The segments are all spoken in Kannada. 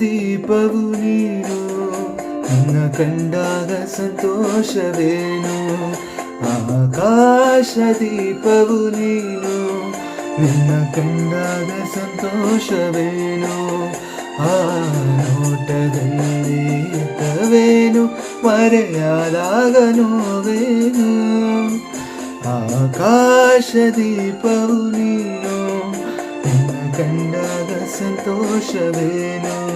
ದೀಪವು ನೀನು ನಿನ್ನ ಕಂಡಾಗ ಸಂತೋಷವೇನು ಆಕಾಶ ದೀಪವು ನೀನು ನಿನ್ನ ಕಂಡಾಗ ಸಂತೋಷವೇನು ಆ ನೋಟದಲ್ಲಿ ಇದ್ದವೇನು ಮರೆಯಾದಾಗ ನೋವೇನು ಆಕಾಶ ದೀಪವು ನೀನು ನಿನ್ನ ಕಂಡಾಗ ಸಂತೋಷವೇನು?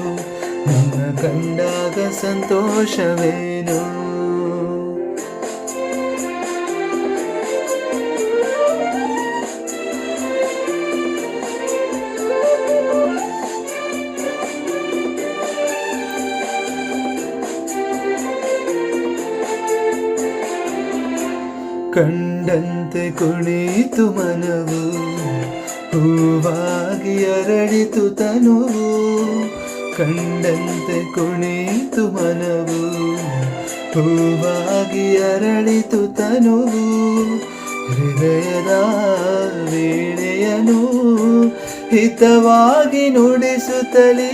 ನಿನ್ನ ಕಂಡಾಗ ಸಂತೋಷವೇನು? ಕಂಡಂತೆ ಕುಣಿತು ಮನವು. ಹೂವಾಗಿ ಅರಳಿತು ತನುವು, ಕಂಡಂತೆ ಕುಣಿತು ಮನವು. ಹೂವಾಗಿ ಅರಳಿತು ತನುವು, ಹೃದಯದ ವೀಣೆಯನು ಹಿತವಾಗಿ ನುಡಿಸುತ್ತಲೇ.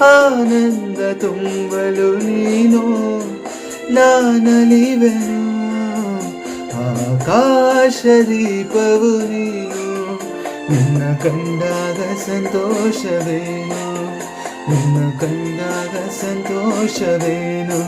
ಆನಂದ ತುಂಬಲು ನೀನು ನಾನಲಿವೆನು, ಆಕಾಶ ದೀಪವು ನೀನು ನಿನ್ನ ಕಂಡಾಗ ಸಂತೋಷವೇನು ನಿನ್ನ ಕಂಡಾಗ ಸಂತೋಷವೇನು